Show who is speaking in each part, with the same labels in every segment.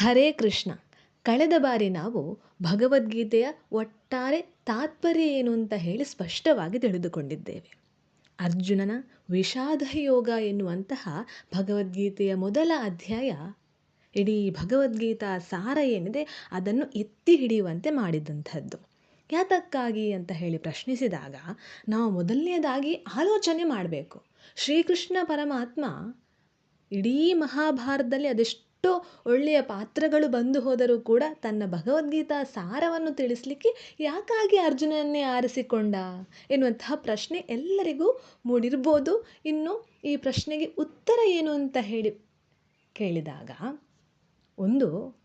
Speaker 1: ಹರೇ ಕೃಷ್ಣ. ಕಳೆದ ಬಾರಿ ನಾವು ಭಗವದ್ಗೀತೆಯ ಒಟ್ಟಾರೆ ತಾತ್ಪರ್ಯ ಏನು ಅಂತ ಹೇಳಿ ಸ್ಪಷ್ಟವಾಗಿ ತಿಳಿದುಕೊಂಡಿದ್ದೇವೆ. ಅರ್ಜುನನ ವಿಷಾದ ಯೋಗ ಎನ್ನುವಂತಹ ಭಗವದ್ಗೀತೆಯ ಮೊದಲ ಅಧ್ಯಾಯ ಇಡೀ ಭಗವದ್ಗೀತಾ ಸಾರ ಏನಿದೆ ಅದನ್ನು ಎತ್ತಿ ಹಿಡಿಯುವಂತೆ ಮಾಡಿದಂಥದ್ದು. ಯಾತಕ್ಕಾಗಿ ಅಂತ ಹೇಳಿ ಪ್ರಶ್ನಿಸಿದಾಗ ನಾವು ಮೊದಲನೇದಾಗಿ ಆಲೋಚನೆ ಮಾಡಬೇಕು. ಶ್ರೀಕೃಷ್ಣ ಪರಮಾತ್ಮ ಇಡೀ ಮಹಾಭಾರತದಲ್ಲಿ ಅದೆಷ್ಟೋ ಒಳ್ಳೆಯ ಪಾತ್ರಗಳು ಬಂದು ಹೋದರೂ ಕೂಡ ತನ್ನ ಭಗವದ್ಗೀತಾ ಸಾರವನ್ನು ತಿಳಿಸಲಿಕ್ಕೆ ಯಾಕಾಗಿ ಅರ್ಜುನನ್ನೇ ಆರಿಸಿಕೊಂಡ ಎನ್ನುವಂತಹ ಪ್ರಶ್ನೆ ಎಲ್ಲರಿಗೂ ಮೂಡಿರ್ಬೋದು. ಇನ್ನು ಈ ಪ್ರಶ್ನೆಗೆ ಉತ್ತರ ಏನು ಅಂತ ಹೇಳಿ ಕೇಳಿದಾಗ, ಒಂದು,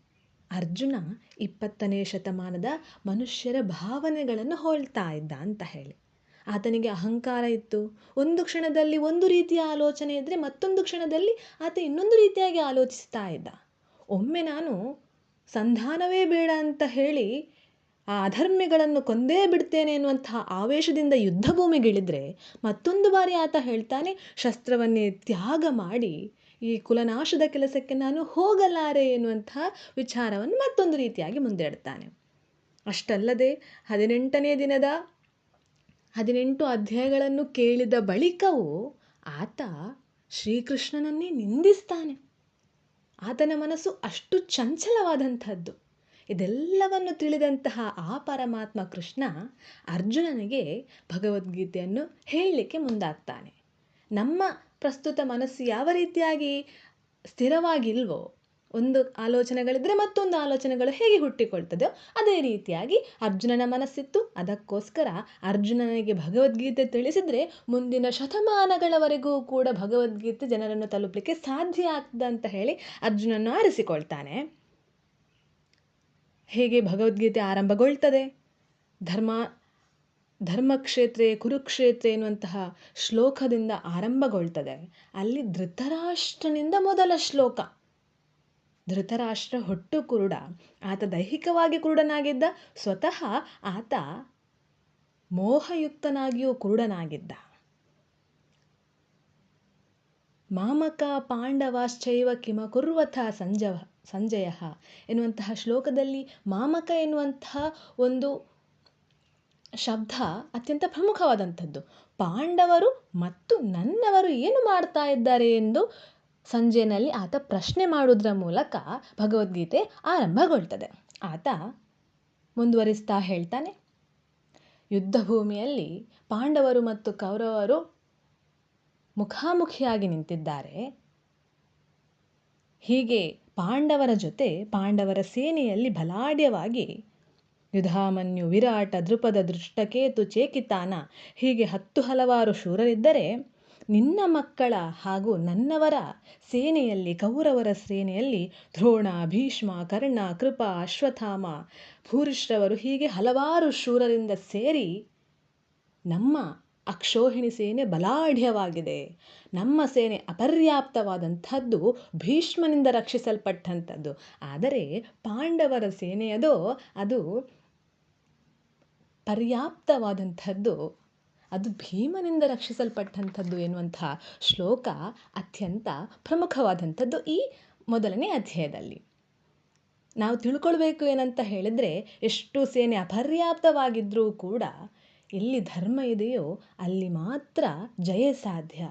Speaker 1: ಅರ್ಜುನ ಇಪ್ಪತ್ತನೇ ಶತಮಾನದ ಮನುಷ್ಯರ ಭಾವನೆಗಳನ್ನು ಹೋಲ್ತಾ ಇದ್ದ ಅಂತ ಹೇಳಿ. ಆತನಿಗೆ ಅಹಂಕಾರ ಇತ್ತು. ಒಂದು ಕ್ಷಣದಲ್ಲಿ ಒಂದು ರೀತಿಯ ಆಲೋಚನೆ ಇದ್ದರೆ ಮತ್ತೊಂದು ಕ್ಷಣದಲ್ಲಿ ಆತ ಇನ್ನೊಂದು ರೀತಿಯಾಗಿ ಆಲೋಚಿಸ್ತಾ ಇದ್ದ. ಒಮ್ಮೆ ನಾನು ಸಂಧಾನವೇ ಬೇಡ ಅಂತ ಹೇಳಿ ಆ ಅಧರ್ಮಿಗಳನ್ನು ಕೊಂದೇ ಬಿಡ್ತೇನೆ ಎನ್ನುವಂತಹ ಆವೇಶದಿಂದ ಯುದ್ಧ ಭೂಮಿಗಿಳಿದ್ರೆ ಮತ್ತೊಂದು ಬಾರಿ ಆತ ಹೇಳ್ತಾನೆ, ಶಸ್ತ್ರವನ್ನೇ ತ್ಯಾಗ ಮಾಡಿ ಈ ಕುಲನಾಶದ ಕೆಲಸಕ್ಕೆ ನಾನು ಹೋಗಲಾರೆ ಎನ್ನುವಂತಹ ವಿಚಾರವನ್ನು ಮತ್ತೊಂದು ರೀತಿಯಾಗಿ ಮುಂದಿಡ್ತಾನೆ. ಅಷ್ಟಲ್ಲದೆ ಹದಿನೆಂಟನೇ ದಿನದ ಹದಿನೆಂಟು ಅಧ್ಯಾಯಗಳನ್ನು ಕೇಳಿದ ಬಳಿಕವೂ ಆತ ಶ್ರೀಕೃಷ್ಣನನ್ನೇ ನಿಂದಿಸ್ತಾನೆ. ಆತನ ಮನಸ್ಸು ಅಷ್ಟು ಚಂಚಲವಾದಂಥದ್ದು. ಇದೆಲ್ಲವನ್ನು ತಿಳಿದಂತಹ ಆ ಪರಮಾತ್ಮ ಕೃಷ್ಣ ಅರ್ಜುನನಿಗೆ ಭಗವದ್ಗೀತೆಯನ್ನು ಹೇಳಲಿಕ್ಕೆ ಮುಂದಾಗ್ತಾನೆ. ನಮ್ಮ ಪ್ರಸ್ತುತ ಮನಸ್ಸು ಯಾವ ರೀತಿಯಾಗಿ ಸ್ಥಿರವಾಗಿಲ್ವೋ ಒಂದು ಆಲೋಚನೆಗಳಿದ್ದರೆ ಮತ್ತೊಂದು ಆಲೋಚನೆಗಳು ಹೇಗೆ ಹುಟ್ಟಿಕೊಳ್ತದೋ ಅದೇ ರೀತಿಯಾಗಿ ಅರ್ಜುನನ ಮನಸ್ಸಿತ್ತು. ಅದಕ್ಕೋಸ್ಕರ ಅರ್ಜುನನಿಗೆ ಭಗವದ್ಗೀತೆ ತಿಳಿಸಿದರೆ ಮುಂದಿನ ಶತಮಾನಗಳವರೆಗೂ ಕೂಡ ಭಗವದ್ಗೀತೆ ಜನರನ್ನು ತಲುಪಲಿಕ್ಕೆ ಸಾಧ್ಯ ಆಗ್ತದೆ ಅಂತ ಹೇಳಿ ಅರ್ಜುನನ್ನು ಆರಿಸಿಕೊಳ್ತಾನೆ. ಹೇಗೆ ಭಗವದ್ಗೀತೆ ಆರಂಭಗೊಳ್ತದೆ? ಧರ್ಮ, ಧರ್ಮಕ್ಷೇತ್ರೇ, ಕುರುಕ್ಷೇತ್ರ ಎನ್ನುವಂತಹ ಶ್ಲೋಕದಿಂದ ಆರಂಭಗೊಳ್ತದೆ. ಅಲ್ಲಿ ಧೃತರಾಷ್ಟ್ರನಿಂದ ಮೊದಲ ಶ್ಲೋಕ. ಧೃತರಾಷ್ಟ್ರ ಹೊಟ್ಟು ಕುರುಡ. ಆತ ದೈಹಿಕವಾಗಿ ಕುರುಡನಾಗಿದ್ದ, ಸ್ವತಃ ಆತ ಮೋಹಯುಕ್ತನಾಗಿಯೂ ಕುರುಡನಾಗಿದ್ದ. ಮಾಮಕ ಪಾಂಡವಾಶ್ಚೈವ ಕಿಮ ಕುರ್ವಥ ಸಂಜ ಸಂಜಯ ಎನ್ನುವಂತಹ ಶ್ಲೋಕದಲ್ಲಿ ಮಾಮಕ ಎನ್ನುವಂತಹ ಒಂದು ಶಬ್ದ ಅತ್ಯಂತ ಪ್ರಮುಖವಾದಂಥದ್ದು. ಪಾಂಡವರು ಮತ್ತು ನನ್ನವರು ಏನು ಮಾಡ್ತಾ ಇದ್ದಾರೆ ಎಂದು ಸಂಜೆಯಲ್ಲಿ ಆತ ಪ್ರಶ್ನೆ ಮಾಡುವುದರ ಮೂಲಕ ಭಗವದ್ಗೀತೆ ಆರಂಭಗೊಳ್ತದೆ. ಆತ ಮುಂದುವರಿಸ್ತಾ ಹೇಳ್ತಾನೆ ಯುದ್ಧ ಭೂಮಿಯಲ್ಲಿ ಪಾಂಡವರು ಮತ್ತು ಕೌರವರು ಮುಖಾಮುಖಿಯಾಗಿ ನಿಂತಿದ್ದಾರೆ. ಹೀಗೆ ಪಾಂಡವರ ಜೊತೆ ಪಾಂಡವರ ಸೇನೆಯಲ್ಲಿ ಬಲಾಢ್ಯವಾಗಿ ಯುಧಾಮನ್ಯು ವಿರಾಟ ದೃಪದ ದೃಷ್ಟಕೇತು ಚೇಕಿತಾನ ಹೀಗೆ ಹತ್ತು ಹಲವಾರು ಶೂರರಿದ್ದರೆ ನಿನ್ನ ಮಕ್ಕಳ ಹಾಗೂ ನನ್ನವರ ಸೇನೆಯಲ್ಲಿ, ಕೌರವರ ಸೇನೆಯಲ್ಲಿ ದ್ರೋಣ, ಭೀಷ್ಮ, ಕರ್ಣ, ಕೃಪ ಅಶ್ವಥಾಮ ಭೂರಿಶ್ರವರು ಹೀಗೆ ಹಲವಾರು ಶೂರರಿಂದ ಸೇರಿ ನಮ್ಮ ಅಕ್ಷೋಹಿಣಿ ಸೇನೆ ಬಲಾಢ್ಯವಾಗಿದೆ. ನಮ್ಮ ಸೇನೆ ಅಪರ್ಯಾಪ್ತವಾದಂಥದ್ದು ಭೀಷ್ಮನಿಂದ ರಕ್ಷಿಸಲ್ಪಟ್ಟಂಥದ್ದು. ಆದರೆ ಪಾಂಡವರ ಸೇನೆಯದೋ ಅದು ಪರ್ಯಾಪ್ತವಾದಂಥದ್ದು ಅದು ಭೀಮನಿಂದ ರಕ್ಷಿಸಲ್ಪಟ್ಟಂಥದ್ದು ಎನ್ನುವಂಥ ಶ್ಲೋಕ ಅತ್ಯಂತ ಪ್ರಮುಖವಾದಂಥದ್ದು ಈ ಮೊದಲನೇ ಅಧ್ಯಾಯದಲ್ಲಿ. ನಾವು ತಿಳ್ಕೊಳ್ಬೇಕು ಏನಂತ ಹೇಳಿದರೆ, ಎಷ್ಟು ಸೇನೆ ಅಪರ್ಯಾಪ್ತವಾಗಿದ್ದರೂ ಕೂಡ ಎಲ್ಲಿ ಧರ್ಮ ಇದೆಯೋ ಅಲ್ಲಿ ಮಾತ್ರ ಜಯ ಸಾಧ್ಯ.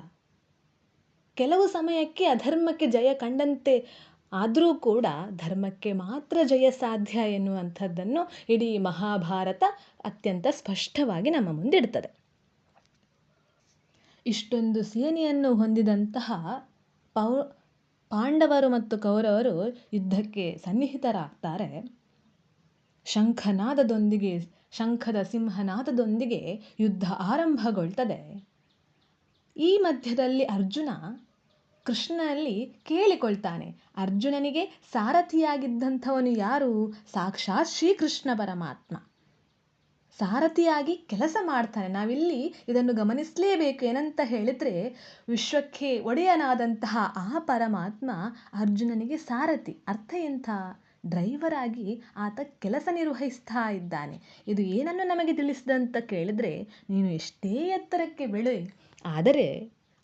Speaker 1: ಕೆಲವು ಸಮಯಕ್ಕೆ ಅಧರ್ಮಕ್ಕೆ ಜಯ ಕಂಡಂತೆ ಆದರೂ ಕೂಡ ಧರ್ಮಕ್ಕೆ ಮಾತ್ರ ಜಯ ಸಾಧ್ಯ ಎನ್ನುವಂಥದ್ದನ್ನು ಇಡೀ ಮಹಾಭಾರತ ಅತ್ಯಂತ ಸ್ಪಷ್ಟವಾಗಿ ನಮ್ಮ ಮುಂದಿಡ್ತದೆ. ಇಷ್ಟೊಂದು ಸೇನೆಯನ್ನು ಹೊಂದಿದಂತಹ ಪೌ, ಪಾಂಡವರು ಮತ್ತು ಕೌರವರು ಯುದ್ಧಕ್ಕೆ ಸನ್ನಿಹಿತರಾಗ್ತಾರೆ. ಶಂಖನಾದದೊಂದಿಗೆ, ಶಂಖದ ಸಿಂಹನಾದದೊಂದಿಗೆ ಯುದ್ಧ ಆರಂಭಗೊಳ್ತದೆ. ಈ ಮಧ್ಯದಲ್ಲಿ ಅರ್ಜುನ ಕೃಷ್ಣನಲ್ಲಿ ಕೇಳಿಕೊಳ್ತಾನೆ, ಅರ್ಜುನನಿಗೆ ಸಾರಥಿಯಾಗಿದ್ದಂಥವನು ಯಾರು? ಸಾಕ್ಷಾತ್ ಶ್ರೀಕೃಷ್ಣ ಪರಮಾತ್ಮ. ಸಾರಥಿಯಾಗಿ ಕೆಲಸ ಮಾಡ್ತಾನೆ. ನಾವಿಲ್ಲಿ ಇದನ್ನು ಗಮನಿಸಲೇಬೇಕು. ಏನಂತ ಹೇಳಿದರೆ, ವಿಶ್ವಕ್ಕೆ ಒಡೆಯನಾದಂತಹ ಆ ಪರಮಾತ್ಮ ಅರ್ಜುನನಿಗೆ ಸಾರಥಿ. ಅರ್ಥ ಎಂಥ? ಡ್ರೈವರ್ ಆಗಿ ಆತ ಕೆಲಸ ನಿರ್ವಹಿಸ್ತಾ ಇದ್ದಾನೆ. ಇದು ಏನನ್ನು ನಮಗೆ ತಿಳಿಸಿದಂತ ಕೇಳಿದರೆ, ನೀನು ಎಷ್ಟೇ ಎತ್ತರಕ್ಕೆ ಬೆಳೆ, ಆದರೆ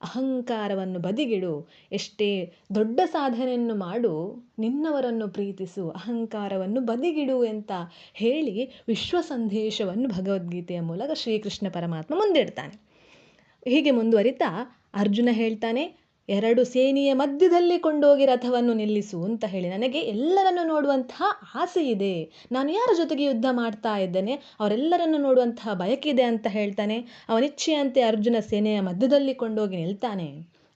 Speaker 1: ಅಹಂಕಾರವನ್ನು ಬದಿಗಿಡು, ಎಷ್ಟೇ ದೊಡ್ಡ ಸಾಧನೆಯನ್ನು ಮಾಡು, ನಿನ್ನವರನ್ನು ಪ್ರೀತಿಸು, ಅಹಂಕಾರವನ್ನು ಬದಿಗಿಡು ಅಂತ ಹೇಳಿ ವಿಶ್ವ ಸಂದೇಶವನ್ನು ಭಗವದ್ಗೀತೆಯ ಮೂಲಕ ಶ್ರೀಕೃಷ್ಣ ಪರಮಾತ್ಮ ಮುಂದಿಡ್ತಾನೆ. ಹೀಗೆ ಮುಂದುವರಿತಾ ಅರ್ಜುನ ಹೇಳ್ತಾನೆ ಎರಡು ಸೇನೆಯ ಮಧ್ಯದಲ್ಲಿ ಕೊಂಡೋಗಿ ರಥವನ್ನು ನಿಲ್ಲಿಸು ಅಂತ ಹೇಳಿ. ನನಗೆ ಎಲ್ಲರನ್ನು ನೋಡುವಂತಹ ಆಸೆ ಇದೆ. ನಾನು ಯಾರ ಜೊತೆಗೆ ಯುದ್ಧ ಮಾಡ್ತಾ ಇದ್ದೇನೆ? ಅವರೆಲ್ಲರನ್ನು ನೋಡುವಂತಹ ಬಯಕಿದೆ ಅಂತ ಹೇಳ್ತಾನೆ. ಅವನಿಚ್ಛೆಯಂತೆ ಅರ್ಜುನ ಸೇನೆಯ ಮಧ್ಯದಲ್ಲಿ ಕೊಂಡೋಗಿ ನಿಲ್ತಾನೆ.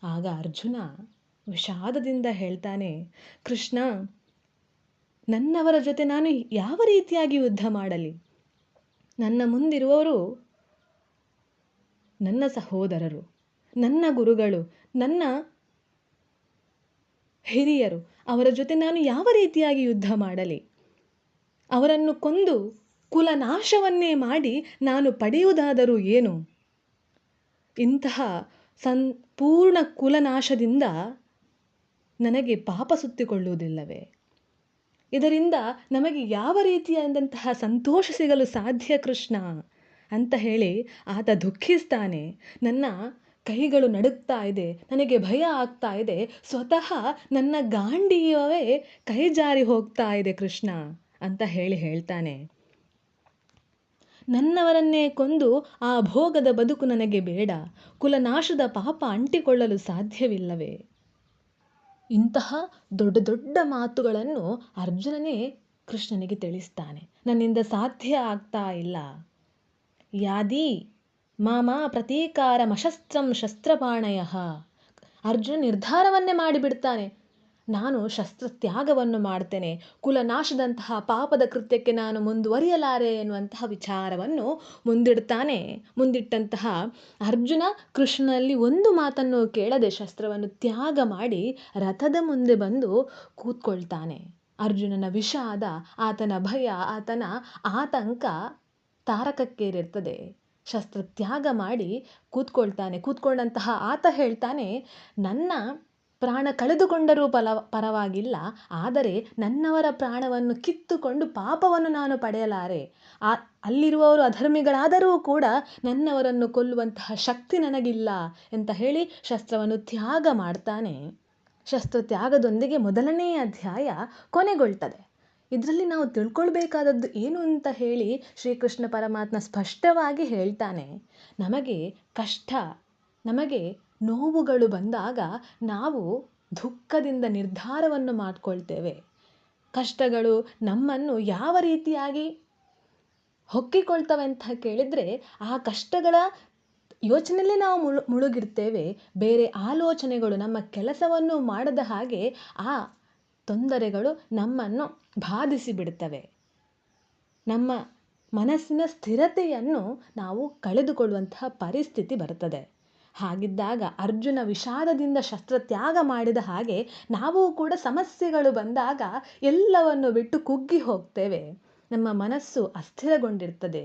Speaker 1: ಆಗ ಅರ್ಜುನ ವಿಷಾದದಿಂದ ಹೇಳ್ತಾನೆ, ಕೃಷ್ಣ, ನನ್ನವರ ಜೊತೆ ನಾನು ಯಾವ ರೀತಿಯಾಗಿ ಯುದ್ಧ ಮಾಡಲಿ? ನನ್ನ ಮುಂದಿರುವವರು ನನ್ನ ಸಹೋದರರು, ನನ್ನ ಗುರುಗಳು ನನ್ನ ಹಿರಿಯರು, ಅವರ ಜೊತೆ ನಾನು ಯಾವ ರೀತಿಯಾಗಿ ಯುದ್ಧ ಮಾಡಲಿ? ಅವರನ್ನು ಕೊಂದು ಕುಲನಾಶವನ್ನೇ ಮಾಡಿ ನಾನು ಪಡೆಯುವುದಾದರೂ ಏನು? ಇಂತಹ ಸಂಪೂರ್ಣ ಕುಲನಾಶದಿಂದ ನನಗೆ ಪಾಪ ಸುತ್ತಿಕೊಳ್ಳುವುದಿಲ್ಲವೇ? ಇದರಿಂದ ನಮಗೆ ಯಾವ ರೀತಿಯಾದಂತಹ ಸಂತೋಷ ಸಿಗಲು ಸಾಧ್ಯ ಕೃಷ್ಣ? ಅಂತ ಹೇಳಿ ಆತ ದುಃಖಿಸ್ತಾನೆ. ನನ್ನ ಕೈಗಳು ನಡುಗ್ತಾ ಇದೆ, ನನಗೆ ಭಯ ಆಗ್ತಾ ಇದೆ, ಸ್ವತಃ ನನ್ನ ಗಾಂಡಿಯವೇ ಕೈ ಜಾರಿ ಹೋಗ್ತಾ ಇದೆ ಕೃಷ್ಣ ಅಂತ ಹೇಳಿ ಹೇಳ್ತಾನೆ. ನನ್ನವರನ್ನೇ ಕೊಂದು ಆ ಭೋಗದ ಬದುಕು ನನಗೆ ಬೇಡ, ಕುಲನಾಶದ ಪಾಪ ಅಂಟಿಕೊಳ್ಳಲು ಸಾಧ್ಯವಿಲ್ಲವೇ. ಇಂತಹ ದೊಡ್ಡ ದೊಡ್ಡ ಮಾತುಗಳನ್ನು ಅರ್ಜುನನೇ ಕೃಷ್ಣನಿಗೆ ತಿಳಿಸ್ತಾನೆ. ನನ್ನಿಂದ ಸಾಧ್ಯ ಆಗ್ತಾ ಇಲ್ಲ. ಯಾದಿ ಮಾಮ ಪ್ರತೀಕಾರಮಶಸ್ತ್ರಂ ಶಸ್ತ್ರಪಾಣಯ. ಅರ್ಜುನ ನಿರ್ಧಾರವನ್ನೇ ಮಾಡಿಬಿಡ್ತಾನೆ. ನಾನು ಶಸ್ತ್ರ ತ್ಯಾಗವನ್ನು ಮಾಡ್ತೇನೆ. ಕುಲನಾಶದಂತಹ ಪಾಪದ ಕೃತ್ಯಕ್ಕೆ ನಾನು ಮುಂದುವರಿಯಲಾರೆ ಎನ್ನುವಂತಹ ವಿಚಾರವನ್ನು ಮುಂದಿಡ್ತಾನೆ. ಮುಂದಿಟ್ಟಂತಹ ಅರ್ಜುನ ಕೃಷ್ಣನಲ್ಲಿ ಒಂದು ಮಾತನ್ನು ಕೇಳದೆ ಶಸ್ತ್ರವನ್ನು ತ್ಯಾಗ ಮಾಡಿ ರಥದ ಮುಂದೆ ಬಂದು ಕೂತ್ಕೊಳ್ತಾನೆ. ಅರ್ಜುನನ ವಿಷಾದ, ಆತನ ಭಯ, ಆತನ ಆತಂಕ ತಾರಕಕ್ಕೇರಿರ್ತದೆ. ಶಸ್ತ್ರ ತ್ಯಾಗ ಮಾಡಿ ಕೂತ್ಕೊಳ್ತಾನೆ. ಕೂತ್ಕೊಂಡಂತಹ ಆತ ಹೇಳ್ತಾನೆ, ನನ್ನ ಪ್ರಾಣ ಕಳೆದುಕೊಂಡರೂ ಪಲ, ಪರವಾಗಿಲ್ಲ. ಆದರೆ ನನ್ನವರ ಪ್ರಾಣವನ್ನು ಕಿತ್ತುಕೊಂಡು ಪಾಪವನ್ನು ನಾನು ಪಡೆಯಲಾರೆ. ಆ, ಅಲ್ಲಿರುವವರು ಅಧರ್ಮಿಗಳಾದರೂ ಕೂಡ ನನ್ನವರನ್ನು ಕೊಲ್ಲುವಂತಹ ಶಕ್ತಿ ನನಗಿಲ್ಲ ಅಂತ ಹೇಳಿ ಶಸ್ತ್ರವನ್ನು ತ್ಯಾಗ ಮಾಡ್ತಾನೆ. ಶಸ್ತ್ರ ತ್ಯಾಗದೊಂದಿಗೆ ಮೊದಲನೇ ಅಧ್ಯಾಯ ಕೊನೆಗೊಳ್ತದೆ. ಇದರಲ್ಲಿ ನಾವು ತಿಳ್ಕೊಳ್ಬೇಕಾದದ್ದು ಏನು ಅಂತ ಹೇಳಿ ಶ್ರೀಕೃಷ್ಣ ಪರಮಾತ್ಮ ಸ್ಪಷ್ಟವಾಗಿ ಹೇಳ್ತಾನೆ. ನಮಗೆ ಕಷ್ಟ, ನಮಗೆ ನೋವುಗಳು ಬಂದಾಗ ನಾವು ದುಃಖದಿಂದ ನಿರ್ಧಾರವನ್ನು ಮಾಡಿಕೊಳ್ತೇವೆ. ಕಷ್ಟಗಳು ನಮ್ಮನ್ನು ಯಾವ ರೀತಿಯಾಗಿ ಹೊಕ್ಕಿಕೊಳ್ತವೆ ಅಂತ ಕೇಳಿದರೆ ಆ ಕಷ್ಟಗಳ ಯೋಚನೆಯಲ್ಲೇ ನಾವು ಮುಳು ಮುಳುಗಿರ್ತೇವೆ. ಬೇರೆ ಆಲೋಚನೆಗಳು ನಮ್ಮ ಕೆಲಸವನ್ನು ಮಾಡದ ಹಾಗೆ ಆ ತೊಂದರೆಗಳು ನಮ್ಮನ್ನು ಬಾಧಿಸಿ ಬಿಡುತ್ತವೆ ನಮ್ಮ ಮನಸ್ಸಿನ ಸ್ಥಿರತೆಯನ್ನು ನಾವು ಕಳೆದುಕೊಳ್ಳುವಂತಹ ಪರಿಸ್ಥಿತಿ ಬರುತ್ತದೆ. ಹಾಗಿದ್ದಾಗ ಅರ್ಜುನ ವಿಷಾದದಿಂದ ಶಸ್ತ್ರತ್ಯಾಗ ಮಾಡಿದ ಹಾಗೆ ನಾವು ಕೂಡ ಸಮಸ್ಯೆಗಳು ಬಂದಾಗ ಎಲ್ಲವನ್ನು ಬಿಟ್ಟು ಕುಗ್ಗಿ ಹೋಗ್ತೇವೆ. ನಮ್ಮ ಮನಸ್ಸು ಅಸ್ಥಿರಗೊಂಡಿರ್ತದೆ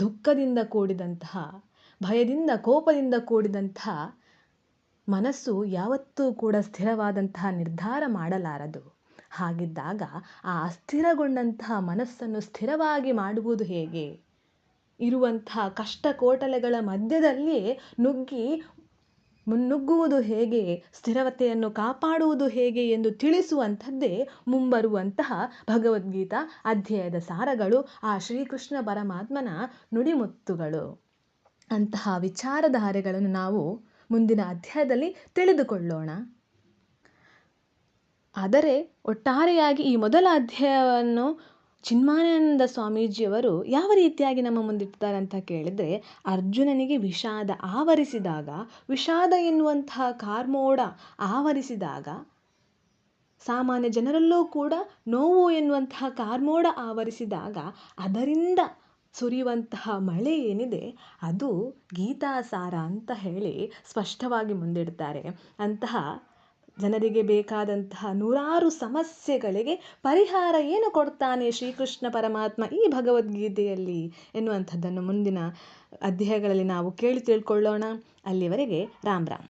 Speaker 1: ದುಃಖದಿಂದ ಕೂಡಿದಂತಹ, ಭಯದಿಂದ ಕೋಪದಿಂದ ಕೂಡಿದಂತಹ ಮನಸ್ಸು ಯಾವತ್ತೂ ಕೂಡ ಸ್ಥಿರವಾದಂತಹ ನಿರ್ಧಾರ ಮಾಡಲಾರದು. ಹಾಗಿದ್ದಾಗ ಆ ಅಸ್ಥಿರಗೊಂಡಂತಹ ಮನಸ್ಸನ್ನು ಸ್ಥಿರವಾಗಿ ಮಾಡುವುದು ಹೇಗೆ? ಇರುವಂತಹ ಕಷ್ಟ ಕೋಟಲೆಗಳ ಮಧ್ಯದಲ್ಲಿಯೇ ನುಗ್ಗಿ ಮುನ್ನುಗ್ಗುವುದು ಹೇಗೆ? ಸ್ಥಿರತೆಯನ್ನು ಕಾಪಾಡುವುದು ಹೇಗೆ ಎಂದು ತಿಳಿಸುವಂಥದ್ದೇ ಮುಂಬರುವಂತಹ ಭಗವದ್ಗೀತಾ ಅಧ್ಯಾಯದ ಸಾರಗಳು ಆ ಶ್ರೀಕೃಷ್ಣ ಪರಮಾತ್ಮನ ನುಡಿಮುತ್ತುಗಳು. ಅಂತಹ ವಿಚಾರಧಾರೆಗಳನ್ನು ನಾವು ಮುಂದಿನ ಅಧ್ಯಾಯದಲ್ಲಿ ತಿಳಿದುಕೊಳ್ಳೋಣ. ಆದರೆ ಒಟ್ಟಾರೆಯಾಗಿ ಈ ಮೊದಲ ಅಧ್ಯಾಯವನ್ನು ಚಿನ್ಮಾನಂದ ಸ್ವಾಮೀಜಿಯವರು ಯಾವ ರೀತಿಯಾಗಿ ನಮ್ಮ ಮುಂದಿಡ್ತಾರೆ ಅಂತ ಕೇಳಿದರೆ, ಅರ್ಜುನನಿಗೆ ವಿಷಾದ ಆವರಿಸಿದಾಗ, ವಿಷಾದ ಎನ್ನುವಂತಹ ಕಾರ್ಮೋಡ ಆವರಿಸಿದಾಗ, ಸಾಮಾನ್ಯ ಜನರಲ್ಲೂ ಕೂಡ ನೋವು ಎನ್ನುವಂತಹ ಕಾರ್ಮೋಡ ಆವರಿಸಿದಾಗ, ಅದರಿಂದ ಸುರಿಯುವಂತಹ ಮಳೆ ಏನಿದೆ, ಅದು ಗೀತಾಸಾರ ಅಂತ ಹೇಳಿ ಸ್ಪಷ್ಟವಾಗಿ ಮುಂದಿಡ್ತಾರೆ. ಅಂತಹ ಜನರಿಗೆ ಬೇಕಾದಂತಹ ನೂರಾರು ಸಮಸ್ಯೆಗಳಿಗೆ ಪರಿಹಾರ ಏನು ಕೊಡ್ತಾನೆ ಶ್ರೀಕೃಷ್ಣ ಪರಮಾತ್ಮ ಈ ಭಗವದ್ಗೀತೆಯಲ್ಲಿ ಎನ್ನುವಂಥದ್ದನ್ನು ಮುಂದಿನ ಅಧ್ಯಾಯಗಳಲ್ಲಿ ನಾವು ಕೇಳಿ ತಿಳ್ಕೊಳ್ಳೋಣ. ಅಲ್ಲಿವರೆಗೆ ರಾಮ್ ರಾಮ್.